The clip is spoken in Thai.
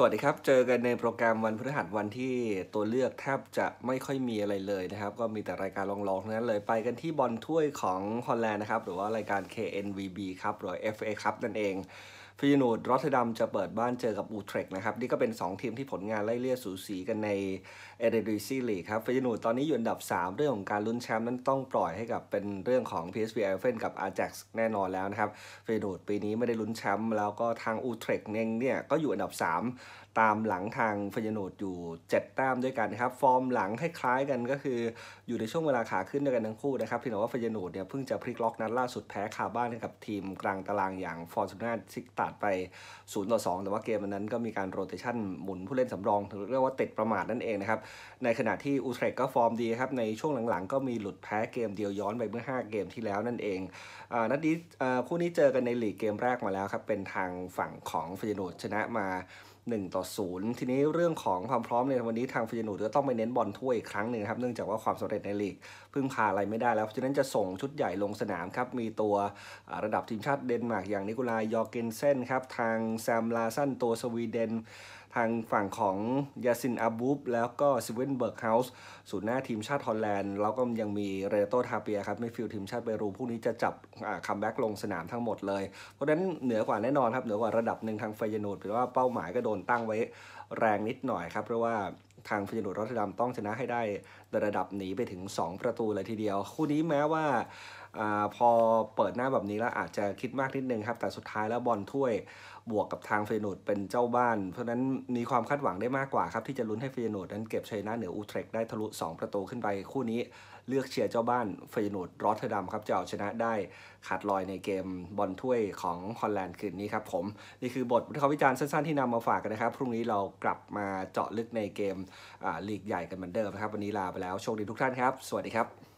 สวัสดีครับ เจอกันในโปรแกรมวันพฤหัสวันที่ตัวเลือกแทบจะไม่ค่อยมีอะไรเลยนะครับ ก็มีแต่รายการลองๆทั้งนั้นเลยไปกันที่บอลถ้วยของฮอลแลนด์นะครับ หรือว่ารายการ KNVB ครับหรือ FA ครับนั่นเอง ฟีนูดรอตเทดัมจะเปิดบ้านเจอกับอูเทรกนะครับ นี่ก็เป็น 2 ทีมที่ผลงานไล่เลี่ยสูสีกันในเอเดรีซีลีครับฟีนูดตอนนี้อยู่อันดับ 3 เรื่องของการลุ้นแชมป์นั้นต้องปล่อยให้กับเป็นเรื่องของ PSV e i f e n กับ Ajax แน่นอนแล้วนะครับฟีนูดปีนี้ไม่ได้ลุ้นแชมป์แล้วก็ทางอูเทรกเองเนี่ยก็อยู่อันดับ 3ตามหลังทางฟยนูดอยู่ 7 แต้มด้วยกันนะครับ ฟอร์มหลังคล้ายๆกันก็คืออยู่ในช่วงเวลาขาขึ้นด้วยกันทั้งคู่นะครับเพียงแต่ว่าฟยนูดเนี่ยเพิ่งจะพลิกล็อกนัดล่าสุดแพ้คาบ้านให้กับทีมกลางตารางอย่างฟอร์ซูน่าซิกตัดไป0ต่อ2แต่ว่าเกมนั้นก็มีการโรเตชันหมุนผู้เล่นสำรองถือเรียกว่าติดประมาทนั่นเองนะครับ ในขณะที่อูเทรกก็ฟอร์มดีครับ ในช่วงหลังๆ ก็มีหลุดแพ้เกมเดียวย้อนไปเมื่อ 5 เกมที่แล้วนั่นเองอนัดนี้คู่นี้เจอกันในลีกเกมแรกมาแล้วครับ เป็นทางฝั่งของฟิยโนดชนะมา1ต่อ0ทีนี้เรื่องของความพร้อมในวันนี้ทางฟิยโนดก็ต้องไปเน้นบอลถ้วยอีกครั้งหนึ่งครับ เนื่องจากว่าความสำเร็จในลีกพึ่งพาอะไรไม่ได้แล้ว เพราะฉะนั้นจะส่งชุดใหญ่ลงสนามครับ มีตัวระดับทีมชาติเดนมาร์กอย่างนิโคลายยอร์เกนเซนครับ ทางแซมลาซันตัวสวีเดน ทางฝั่งของยาซินอาบูบแล้วก็ซิเวนเบิร์กเฮาส์ศูนย์หน้าทีมชาติฮอลแลนด์ แล้วก็ยังมีเรโตทาเปียครับไม่ฟิลทีมชาติเปรูพวกนี้จะจับคัมแบ็กลงสนามทั้งหมดเลย เพราะฉะนั้นเหนือกว่าแน่นอนครับเหนือกว่าระดับหนึ่งทางไฟยนูดหรือว่าเป้าหมายก็โดนตั้งไว้แรงนิดหน่อยครับ เพราะว่าทางฟิยนูดรอตเทอร์ดัมต้องชนะให้ได้ระดับหนีไปถึง 2 ประตูเลยทีเดียว คู่นี้แม้ว่า อพอเปิดหน้าแบบนี้แล้วอาจจะคิดมากนิดนึงครับ แต่สุดท้ายแล้วบอลถ้วยบวกกับทางเฟยนูดเป็นเจ้าบ้าน เพราะนั้นมีความคาดหวังได้มากกว่าครับ ที่จะลุ้นให้เฟยนูดนั้นเก็บชัยนะเหนืออูเทรกได้ทะลุ 2 ประตูขึ้นไปคู่นี้เลือกเชียร์เจ้าบ้านเฟยนูดรอตเทอร์ดัมครับจะเอาชนะได้ขาดลอยในเกมบอลถ้วยของฮอลแลนด์คืนนี้ครับผม นี่คือบทวิเคราะห์วิจารณ์สั้นๆที่นำมาฝากกันนะครับ พรุ่งนี้เรากลับมาเจาะลึกในเกมลีกใหญ่กันเหมือนเดิมนะครับวันนี้ลาไปแล้วโชคดีทุกท่านครับ สวัสดีครับ